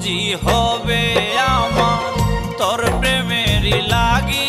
বুঝি হবে আমার। তোর প্রেমেরই লাগি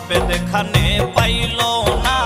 আবেদখানে পাইল না।